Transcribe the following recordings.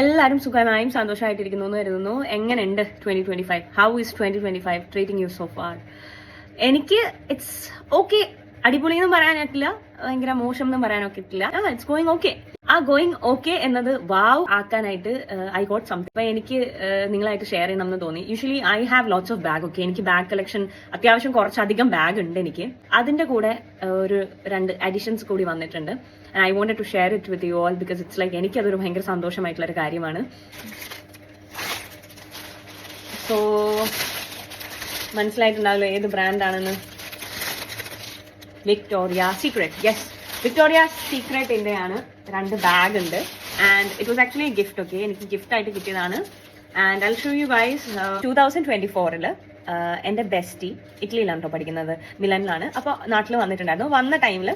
എല്ലാവരും സുഖമായും സന്തോഷമായിട്ടിരിക്കുന്നു എന്ന് കരുതുന്നു. എങ്ങനെയുണ്ട് twenty twenty five how is twenty twenty five treating you so far എനിക്ക് ഇറ്റ്സ് ഓക്കെ അടിപൊളി എന്നും പറയാനായിട്ടില്ല. ഭയങ്കര മോശം എന്നും പറയാനൊക്കെ ഇട്ടില്ല. It's going okay going okay എന്നത് വാവ് ആക്കാനായിട്ട് ഐ ഗോട്ട് സംതിങ് അപ്പൊ എനിക്ക് uh, നിങ്ങളായിട്ട് ഷെയർ ചെയ്യണം എന്ന് തോന്നി. Usually I have lots of bag okay എനിക്ക് ബാഗ് കളക്ഷൻ അത്യാവശ്യം കുറച്ചധികം ബാഗ് ഉണ്ട് എനിക്ക്. അതിന്റെ കൂടെ uh, ഒരു രണ്ട് അഡീഷൻസ് കൂടി വന്നിട്ടുണ്ട്. I want to share it with you all because it's like എനിക്കതൊരു ഭയങ്കര സന്തോഷമായിട്ടുള്ള ഒരു കാര്യമാണ്. സോ മനസ്സിലായിട്ടുണ്ടാവില്ല ഏത് ബ്രാൻഡാണെന്ന് വിക്ടോറിയ സീക്രട്ട് യെസ് വിക്ടോറിയ സീക്രട്ടിന്റെ ആണ് രണ്ട് ബാഗ് ഉണ്ട് and it was actually gift okay എനിക്ക് ഗിഫ്റ്റ് ആയിട്ട് കിട്ടിയതാണ്. And I show you guys two thousand twenty ഫോറിൽ എന്റെ ബെസ്റ്റി ഇറ്റലിയിലാണ് കേട്ടോ പഠിക്കുന്നത്. മിലനിലാണ്. അപ്പോൾ നാട്ടിൽ വന്നിട്ടുണ്ടായിരുന്നു. വന്ന ടൈമിൽ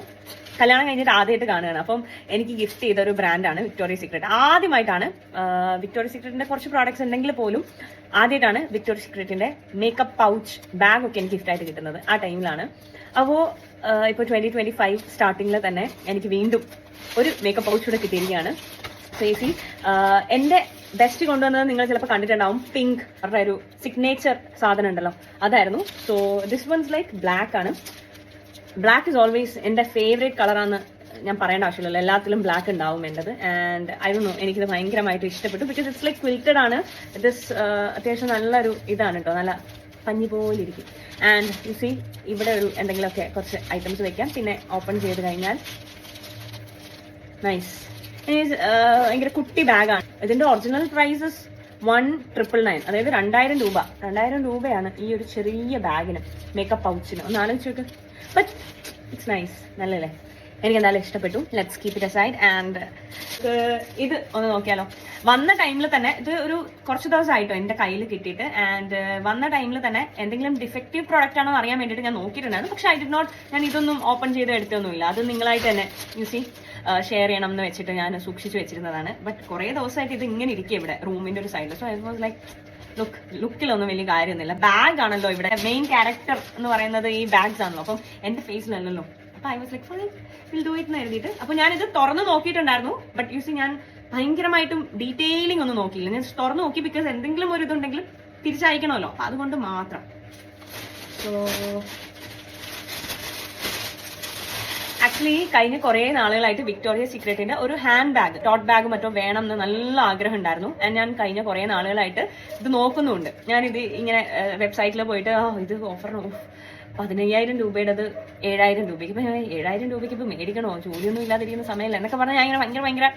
കല്യാണം കഴിഞ്ഞിട്ട് ആദ്യമായിട്ട് കാണുകയാണ്. അപ്പം എനിക്ക് ഗിഫ്റ്റ് ചെയ്ത ഒരു ബ്രാൻഡാണ് വിക്ടോറിയ സീക്രട്ട് ആദ്യമായിട്ടാണ് വിക്ടോറിയ സീക്രട്ടിന്റെ കുറച്ച് പ്രോഡക്റ്റ്സ് ഉണ്ടെങ്കിൽ പോലും ആദ്യമായിട്ടാണ് വിക്ടോറിയ സീക്രട്ടിന്റെ മേക്കപ്പ് പൗച്ച് ബാഗ് ഒക്കെ എനിക്ക് ഗിഫ്റ്റ് ആയിട്ട് കിട്ടുന്നത് ആ ടൈമിലാണ് അപ്പോൾ ഇപ്പോൾ ട്വന്റി ട്വന്റി ഫൈവ് സ്റ്റാർട്ടിങ്ങിൽ തന്നെ എനിക്ക് വീണ്ടും ഒരു മേക്കപ്പ് പൗച്ച് കൂടെ കിട്ടിയിരിക്കുകയാണ്. ചേച്ചി എന്റെ ബെസ്റ്റ് കൊണ്ടുവന്നത് നിങ്ങൾ ചിലപ്പോൾ കണ്ടിട്ടുണ്ടാവും. പിങ്ക് അവരുടെ ഒരു സിഗ്നേച്ചർ സാധനം ഉണ്ടല്ലോ. അതായിരുന്നു. So this ones like black ആണ്. ബ്ലാക്ക് ഇസ് ഓൾവേസ് എന്റെ ഫേവറേറ്റ് കളറാണ് ഞാൻ പറയേണ്ട ആവശ്യമില്ലല്ലോ. എല്ലാത്തിലും ബ്ലാക്ക് ഉണ്ടാവും എന്റെത് ആൻഡ് ഐ ഡോ എനിക്കിത് ഭയങ്കരമായിട്ട് ഇഷ്ടപ്പെട്ടു. ബിക്കോസ് ഇറ്റ്സ് ലൈക്ക് ക്വിൽറ്റഡ് ആണ്. ദിസ് അത്യാവശ്യം നല്ലൊരു ഇതാണ് കേട്ടോ നല്ല പഞ്ഞി പോലെ ഇരിക്കും ആൻഡ് യു സി ഇവിടെ ഒരു എന്തെങ്കിലുമൊക്കെ കുറച്ച് ഐറ്റംസ് വെക്കാം. പിന്നെ ഓപ്പൺ ചെയ്ത് കഴിഞ്ഞാൽ നൈസ് ഭയങ്കര കുട്ടി ബാഗാണ് ഇതിന്റെ original prices one triple nine അതായത് രണ്ടായിരം രൂപ. രണ്ടായിരം രൂപയാണ് ഈ ഒരു ചെറിയ ബാഗിന് മേക്കപ്പ് പൗച്ചിന് ഒന്ന് ആലോചിച്ച് നോക്ക്. ബട്ട് ഇറ്റ്സ് നൈസ് നല്ലല്ലേ എനിക്ക് എന്തായാലും ഇഷ്ടപ്പെട്ടു. Let's keep it aside and ഇത് ഒന്ന് നോക്കിയാലോ. വന്ന ടൈമിൽ തന്നെ ഇത് ഒരു കുറച്ച് ദിവസമായിട്ടോ എന്റെ കയ്യിൽ കിട്ടിയിട്ട്. ആൻഡ് വന്ന ടൈമിൽ തന്നെ എന്തെങ്കിലും ഡിഫക്റ്റീവ് പ്രോഡക്റ്റ് ആണോ അറിയാൻ വേണ്ടിയിട്ട് ഞാൻ നോക്കിയിട്ടുണ്ടായിരുന്നു. പക്ഷേ ഐ ഡിഡ് നോട്ട് ഞാൻ ഇതൊന്നും ഓപ്പൺ ചെയ്ത് എടുത്തൊന്നുമില്ല. അത് നിങ്ങളായിട്ട് തന്നെ യു സി ഷെയർ ചെയ്യണം എന്ന് വെച്ചിട്ട് ഞാൻ സൂക്ഷിച്ചു വെച്ചിരുന്നതാണ്. ബട്ട് കുറേ ദിവസമായിട്ട് ഇത് ഇങ്ങനെ ഇരിക്കും ഇവിടെ റൂമിന്റെ ഒരു സൈഡിൽ so I was like look ലുക്കിലൊന്നും വലിയ കാര്യമൊന്നുമില്ല. ബാഗ് ആണല്ലോ ഇവിടെ. മെയിൻ ക്യാരക്ടർ എന്ന് പറയുന്നത് ഈ ബാഗ്സ് ആണല്ലോ. അപ്പം എന്റെ ഫേസിലല്ലല്ലോ അപ്പം I was like fine will do it എന്ന് എഴുതിയിട്ട്. അപ്പൊ ഞാനിത് തുറന്ന് നോക്കിയിട്ടുണ്ടായിരുന്നു. ബട്ട് യൂസ് ഞാൻ ഭയങ്കരമായിട്ടും ഡീറ്റെയിലിംഗ് ഒന്നും നോക്കിയില്ല. ഞാൻ തുറന്ന് നോക്കി ബിക്കോസ് എന്തെങ്കിലും ഒരു ഇതുണ്ടെങ്കിൽ തിരിച്ചയക്കണമല്ലോ. അപ്പൊ അതുകൊണ്ട് മാത്രം. സോ ആക്ച്വലി കഴിഞ്ഞ കുറേ നാളുകളായിട്ട് വിക്ടോറിയ സീക്രട്ടിന്റെ ഒരു ഹാൻഡ് ബാഗ് ടോട്ട് ബാഗ് മറ്റോ വേണം എന്ന് നല്ല ആഗ്രഹം ഉണ്ടായിരുന്നു. ഞാൻ കഴിഞ്ഞ കുറേ നാളുകളായിട്ട് ഇത് നോക്കുന്നുണ്ട്. ഞാനിത് ഇങ്ങനെ വെബ്സൈറ്റിൽ പോയിട്ട് ഇത് ഓഫർ പതിനയ്യായിരം രൂപയുടെ അത് ഏഴായിരം രൂപയ്ക്ക് ഇപ്പൊ ഏഴായിരം രൂപയ്ക്ക് ഇപ്പൊ മേടിക്കണോ? ജോലിയൊന്നും ഇല്ലാതിരിക്കുന്ന സമയമല്ല? എന്നൊക്കെ പറഞ്ഞാൽ ഞാൻ ഇങ്ങനെ ഭയങ്കര ഭയങ്കര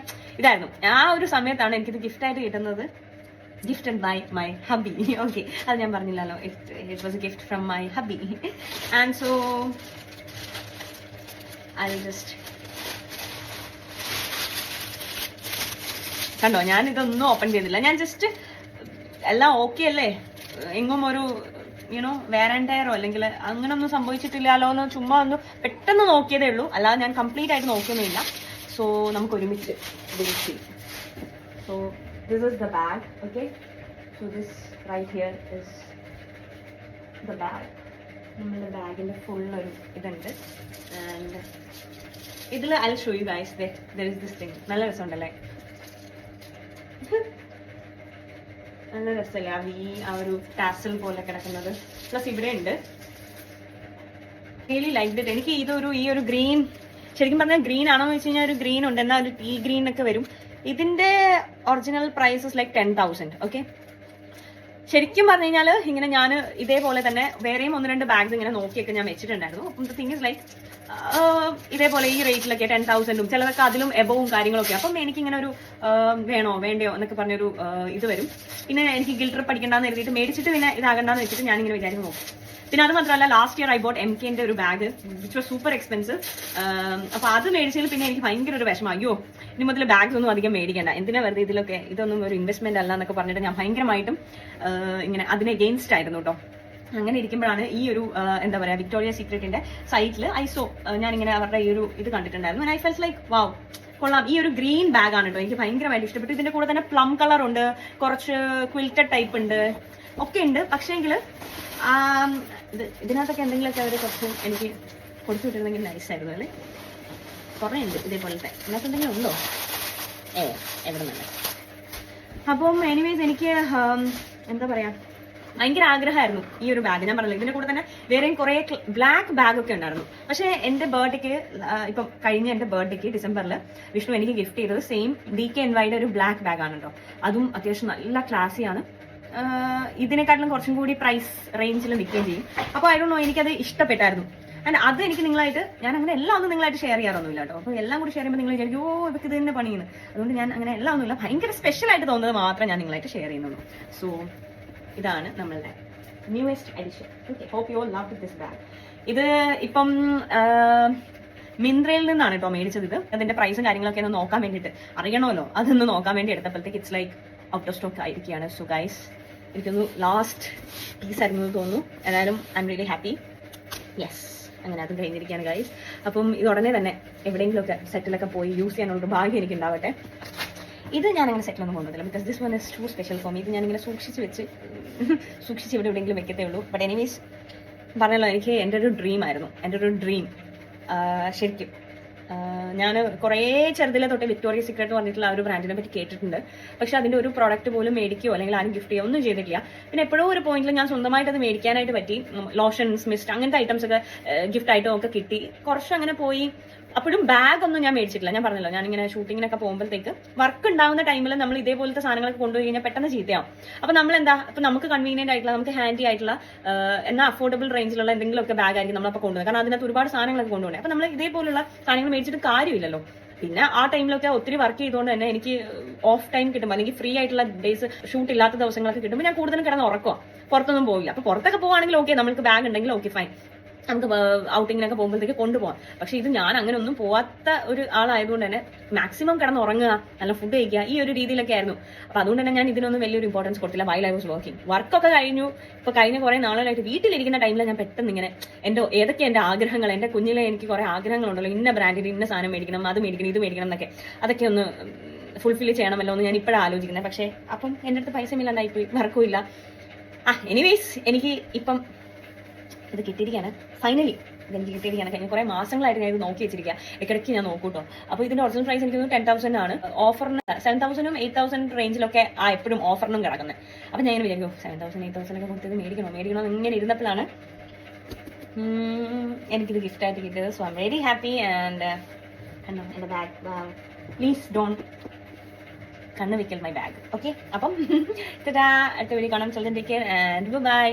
ഇതായിരുന്നു. ആ ഒരു സമയത്താണ് എനിക്കിത് ഗിഫ്റ്റായിട്ട് കിട്ടുന്നത്. Gifted by my hubby okay അത് ഞാൻ പറഞ്ഞില്ലല്ലോ. It was a gift from my hubby and so I just കണ്ടോ? ഞാൻ ഇതൊന്നും ഓപ്പൺ ചെയ്തില്ല. ഞാൻ ജസ്റ്റ് എല്ലാം ഓക്കെ അല്ലേ? എങ്ങും ഒരു യുനോ വേറെണ്ടയറോ അല്ലെങ്കിൽ അങ്ങനെ ഒന്നും സംഭവിച്ചിട്ടില്ലല്ലോ എന്ന് ചുമ്മാ ഒന്ന് പെട്ടെന്ന് നോക്കിയതേ ഉള്ളൂ. അല്ലാതെ ഞാൻ കംപ്ലീറ്റ് ആയിട്ട് നോക്കിയൊന്നുമില്ല സോ നമുക്ക് ഒരുമിച്ച് ചെയ്യാം. So this the bag okay so this right here is the bag നമ്മളുടെ ബാഗിന്റെ ഫുള്ളൊരു ഇതുണ്ട്. ആൻഡ് ഇതിൽ I show you guys there is this thing നല്ല രസമുണ്ടല്ലേ? നല്ല രസമല്ലേ ആ വീ ആ ഒരു ടാസൽ പോലെ കിടക്കുന്നത്. പ്ലസ് ഇവിടെ ഉണ്ട്. റിയലി ലൈക്ക് ഡിറ്റ് എനിക്ക് ഇതൊരു ഈ ഒരു ഗ്രീൻ ശരിക്കും പറഞ്ഞാൽ ഗ്രീൻ ആണോ എന്ന് വെച്ച് കഴിഞ്ഞാൽ ഒരു ഗ്രീൻ ഉണ്ട്. എന്നാൽ ഒരു ടീ ഗ്രീൻ ഒക്കെ വരും. ഇതിന്റെ original prices like ten thousand okay ശരിക്കും പറഞ്ഞു കഴിഞ്ഞാൽ ഇങ്ങനെ ഞാൻ ഇതേപോലെ തന്നെ വേറെയും ഒന്ന് രണ്ട് ബാഗ്സ് ഇങ്ങനെ നോക്കിയൊക്കെ ഞാൻ വെച്ചിട്ടുണ്ടായിരുന്നു. അപ്പം തിങ് ഇസ് ലൈക്ക് ഇതേപോലെ ഈ റേറ്റിലൊക്കെ ടെൻ തൗസൻഡും ചിലതൊക്കെ അതിലും എബവും കാര്യങ്ങളൊക്കെ. അപ്പം എനിക്കിങ്ങനെ ഒരു വേണോ വേണ്ടയോ എന്നൊക്കെ പറഞ്ഞൊരു ഇത് വരും. പിന്നെ എനിക്ക് ഗിൽട്ടർ പഠിക്കണ്ടെന്ന് എഴുതിയിട്ട് മേടിച്ചിട്ട് പിന്നെ ഇതാകണ്ടെന്ന് വെച്ചിട്ട് ഞാനിങ്ങനെ വിചാരിച്ച് നോക്കും പിന്നെ അത് മാത്രമല്ല last year I bought M കെന്റെ ഒരു bag which was super expensive അപ്പൊ അത് മേടിച്ചതിൽ പിന്നെ എനിക്ക് ഭയങ്കര ഒരു വിഷമം. അയ്യോ ഇനി മുതൽ ബാഗ്സ് ഒന്നും അധികം മേടിക്കണ്ട. എന്തിനാ വെറുതെ ഇതിലൊക്കെ ഇതൊന്നും ഒരു ഇൻവെസ്റ്റ്മെന്റ് അല്ല എന്നൊക്കെ പറഞ്ഞിട്ട് ഞാൻ ഭയങ്കരമായിട്ടും ഇങ്ങനെ അതിനെ എഗെയിൻസ്റ്റ് ആയിരുന്നു കേട്ടോ അങ്ങനെ ഇരിക്കുമ്പോഴാണ് ഈ ഒരു എന്താ പറയാ വിക്ടോറിയ സീക്രട്ടിന്റെ സൈറ്റിൽ ഐസോ ഇങ്ങനെ അവരുടെ ഈ ഒരു ഇത് കണ്ടിട്ടുണ്ടായിരുന്നു. ഐ ഫെൽസ് ലൈക്ക് വാവ് കൊള്ളാം. ഈ ഒരു ഗ്രീൻ ബാഗ് ആണ് കേട്ടോ എനിക്ക് ഭയങ്കരമായിട്ട് ഇഷ്ടപ്പെട്ടു. ഇതിന്റെ കൂടെ തന്നെ പ്ലം കളർ ഉണ്ട് കുറച്ച് ക്വിൽറ്റഡ് ടൈപ്പ് ഉണ്ട് ഒക്കെ ഉണ്ട്. പക്ഷേങ്കിൽ ഇത് ഇതിനകത്തൊക്കെ എന്തെങ്കിലുമൊക്കെ അവർ കുറച്ച് എനിക്ക് കൊടുത്തു വിട്ടിരുന്നെങ്കിൽ നൈസ് ആയിരുന്നു അല്ലേ? കുറേ ഉണ്ട് ഇതേപോലത്തെ. എന്തെങ്കിലും ഉണ്ടോ? ഏ എവിടെ നിന്നല്ല അപ്പം എനിവേസ് എനിക്ക് എന്താ പറയാ ഭയങ്കര ആഗ്രഹമായിരുന്നു ഈ ഒരു ബാഗ് ഞാൻ പറഞ്ഞില്ല ഇതിന്റെ കൂടെ തന്നെ വേറെയും കുറെ ബ്ലാക്ക് ബാഗ് ഒക്കെ ഉണ്ടായിരുന്നു. പക്ഷേ എന്റെ ബർത്ത്ഡേക്ക് ഇപ്പം കഴിഞ്ഞ എന്റെ ബർത്ത്ഡേക്ക് ഡിസംബറിൽ വിഷ്ണു എനിക്ക് ഗിഫ്റ്റ് ചെയ്തത് സെയിം ഡി കെ എൻ വൈയുടെ ഒരു ബ്ലാക്ക് ബാഗ് ആണ് കേട്ടോ അതും അത്യാവശ്യം നല്ല ക്ലാസ്സിയാണ് ഇതിനെക്കാട്ടിലും കുറച്ചും കൂടി പ്രൈസ് റേഞ്ചിൽ നിൽക്കുകയും ചെയ്യും. അപ്പോൾ ഐ ഡോ നോ എനിക്കത് ഇഷ്ടപ്പെട്ടായിരുന്നു. ആൻഡ് അത് എനിക്ക് നിങ്ങളായിട്ട് ഞാൻ അങ്ങനെ എല്ലാം ഒന്നും നിങ്ങളായിട്ട് ഷെയർ ചെയ്യാറൊന്നുമില്ല കേട്ടോ. അപ്പോൾ എല്ലാം കൂടി ഷെയർ ചെയ്യുമ്പോൾ നിങ്ങൾ വിചാരിക്കും ഓ ഇവർക്ക് ഇത് തന്നെ പണിയുന്നു അതുകൊണ്ട് ഞാൻ അങ്ങനെ എല്ലാം ഒന്നുമില്ല ഭയങ്കര സ്പെഷ്യൽ ആയിട്ട് തോന്നുന്നത് മാത്രമേ ഞാൻ നിങ്ങളായിട്ട് ഷെയർ ചെയ്യുന്നുള്ളൂ. സോ ഇതാണ് നമ്മളുടെ newest edition okay hope you love this bag ഇത് ഇപ്പം മിന്ത്രയിൽ നിന്നാണ് കേട്ടോ മേടിച്ചത് ഇത്. അതിന്റെ പ്രൈസും കാര്യങ്ങളൊക്കെ ഒന്ന് നോക്കാൻ വേണ്ടിയിട്ട്. അറിയണമല്ലോ? അതൊന്ന് നോക്കാൻ വേണ്ടി എടുത്തപ്പോഴത്തേക്ക് it's like out of stock ആയിരിക്കുകയാണ്. സോ ഗൈസ് എനിക്കൊന്ന് ലാസ്റ്റ് പീസ് ആയിരുന്നു തോന്നുന്നു. എന്നാലും I am really happy yes അങ്ങനെ അതും കഴിഞ്ഞിരിക്കുകയാണ് ഗൈസ് അപ്പം ഇത് ഉടനെ തന്നെ എവിടെയെങ്കിലുമൊക്കെ സെറ്റിലൊക്കെ പോയി യൂസ് ചെയ്യാനുള്ള ഭാഗ്യം എനിക്ക് ഉണ്ടാവട്ടെ. ഇത് ഞാൻ അങ്ങനെ സെറ്റിലൊന്നും കൊണ്ടുവന്നില്ല because this one is too special from ഇത് ഞാനിങ്ങനെ സൂക്ഷിച്ച് വെച്ച് സൂക്ഷിച്ച് ഇവിടെ എവിടെയെങ്കിലും വെക്കത്തേ ഉള്ളൂ. ബട്ട് എനിവേസ് പറഞ്ഞല്ലോ എനിക്ക് എന്റെ ഒരു ഡ്രീം ആയിരുന്നു. എന്റെ ഒരു ഡ്രീം ശരിക്കും. ഞാൻ കുറേ ചെറുതിലെ തൊട്ട് വിക്ടോറിയ സീക്രട്ട് പറഞ്ഞിട്ടുള്ള ആ ഒരു ബ്രാൻഡിനെ പറ്റി കേട്ടിട്ടുണ്ട്. പക്ഷെ അതിന്റെ ഒരു പ്രോഡക്റ്റ് പോലും മേടിക്കുകയോ അല്ലെങ്കിൽ ആരും ഗിഫ്റ്റ് ചെയ്യുകയോ ഒന്നും ചെയ്തിട്ടില്ല. പിന്നെ എപ്പോഴോ ഒരു പോയിന്റിൽ ഞാൻ സ്വന്തമായിട്ട് അത് മേടിക്കാനായിട്ട് പറ്റി. ലോഷൻസ് മിസ്റ്റ് അങ്ങനത്തെ ഐറ്റംസ് ഒക്കെ ഗിഫ്റ്റ് ആയിട്ടും ഒക്കെ കിട്ടി. കുറച്ച് അങ്ങനെ പോയി. അപ്പോഴും ബാഗ് ഒന്നും ഞാൻ മേടിച്ചിട്ടില്ല. ഞാൻ പറഞ്ഞല്ലോ ഞാൻ ഇങ്ങനെ ഷൂട്ടിങ്ങിനൊക്കെ പോകുമ്പോഴത്തേക്ക് വർക്ക് ഉണ്ടാവുന്ന ടൈമിൽ നമ്മൾ ഇതേപോലത്തെ സാധനങ്ങളൊക്കെ കൊണ്ടുപോയി കഴിഞ്ഞാൽ പെട്ടെന്ന് ചീത്തയാവും. അപ്പൊ നമ്മൾ എന്താ അപ്പോൾ നമുക്ക് കൺവീനിയന്റ് ആയിട്ടുള്ള നമുക്ക് ഹാൻഡി ആയിട്ടുള്ള എന്നാൽ അഫോർഡബിൾ റേഞ്ചിലുള്ള എന്തെങ്കിലുമൊക്കെ ബാഗ് ആയിരിക്കും നമ്മളപ്പോൾ കൊണ്ടുപോകുന്നത് കാരണം അതിനകത്ത് ഒരുപാട് സാധനങ്ങളൊക്കെ കൊണ്ടുപോകണം. അപ്പൊ നമ്മൾ ഇതേപോലുള്ള സാധനങ്ങൾ മേടിച്ചിട്ട് കാര്യമില്ലല്ലോ. പിന്നെ ആ ടൈമിലൊക്കെ ഒത്തിരി വർക്ക് ചെയ്തുകൊണ്ട് തന്നെ എനിക്ക് ഓഫ് ടൈം കിട്ടുമ്പോൾ അല്ലെങ്കിൽ ഫ്രീ ആയിട്ടുള്ള ഡേയ്സ് ഷൂട്ട് ഇല്ലാത്ത ദിവസങ്ങളൊക്കെ കിട്ടുമ്പോൾ ഞാൻ കൂടുതലും കിടന്ന് ഉറക്കുക പുറത്തൊന്നും പോകില്ല അപ്പൊ പുറത്തൊക്കെ പോവാണെങ്കിൽ ഓക്കെ നമുക്ക് ബാഗ് ഉണ്ടെങ്കിൽ ഓക്കെ ഫൈൻ നമുക്ക് ഔട്ടിങ്ങിനൊക്കെ പോകുമ്പോഴത്തേക്ക് കൊണ്ടുപോകാം. പക്ഷെ ഇത് ഞാൻ അങ്ങനെ ഒന്നും പോവാത്ത ഒരു ആളായതുകൊണ്ട് തന്നെ മാക്സിമം കിടന്ന് ഉറങ്ങുക നല്ല ഫുഡ് കഴിക്കുക ഈ ഒരു രീതിയിലൊക്കെ ആയിരുന്നു. അപ്പൊ അതുകൊണ്ട് തന്നെ ഞാൻ ഇതിനൊന്നും വലിയൊരു ഇമ്പോർട്ടൻസ് കൊടുത്തില്ല. വൈൽ ഐ വാസ് വർക്കിംഗ് വർക്കൊക്കെ കഴിഞ്ഞു. ഇപ്പൊ കഴിഞ്ഞ കുറെ നാളുകളായിട്ട് വീട്ടിലിരിക്കുന്ന ടൈമിൽ ഞാൻ പെട്ടെന്ന് ഇങ്ങനെ എന്റെ ഏതൊക്കെ എന്റെ ആഗ്രഹങ്ങൾ എന്റെ കുഞ്ഞിലെ എനിക്ക് കുറെ ആഗ്രഹങ്ങളുണ്ടല്ലോ. ഇന്ന ബ്രാൻഡിൽ ഇന്ന സാധനം മേടിക്കണം അത് മേടിക്കണം ഇത് മേടിക്കണം എന്നൊക്കെ. അതൊക്കെ ഒന്ന് ഫുൾഫിൽ ചെയ്യണമല്ലോ എന്ന് ഞാൻ ഇപ്പോഴാണ് ആലോചിക്കുന്നത് പക്ഷേ അപ്പം എന്റെ അടുത്ത് പൈസ ഇല്ലാണ്ടായിപ്പോയി. വർക്കും ഇല്ല. ആ എനിവേസ് എനിക്ക് ഇപ്പം ഇത് കിട്ടിയിരിക്കുകയാണ്. ഫൈനലി ഇതെനിക്ക് കിട്ടിയിരിക്കുകയാണ്. കഴിഞ്ഞ കുറേ മാസങ്ങളായിട്ട് ഞാൻ ഇത് നോക്കി വെച്ചിരിക്കുക. ഇടയ്ക്കിടയ്ക്ക് ഞാൻ നോക്കൂട്ടോ. അപ്പോൾ ഇതിന്റെ ഒറിജിനൽ പ്രൈസ് എനിക്ക് ടെൻ തൗസൻഡ് ആണ്. ഓഫറിന് സെവൻ തൗസൻഡും എയ്റ്റ് തൗസൻഡ് റേഞ്ചിലൊക്കെ ആ എപ്പോഴും ഓഫറിനും കിടക്കുന്നത്. അപ്പോൾ ഞാൻ വിചാരിക്കും സെവൻ തൗസൻഡ് എയ്റ്റ് തൗസൻഡ് ഒക്കെ കൊടുത്തത് മേടിക്കണോ? മേടിക്കണോ എന്ന് ഇങ്ങനെ ഇരുന്നപ്പോഴാണ് എനിക്കിത് ഗിഫ്റ്റായിട്ട് കിട്ടിയത്. So I very happy and എന്റെ ബാഗ് പ്ലീസ് ഡോണ്ട് കണ്ണ് വെക്കൽ മൈ ബാഗ് ഓക്കെ അപ്പം അടുത്ത വീഡിയോ കാണാൻ ചെല്ലുന്നതിലേക്ക് ആൻഡ് ബൈ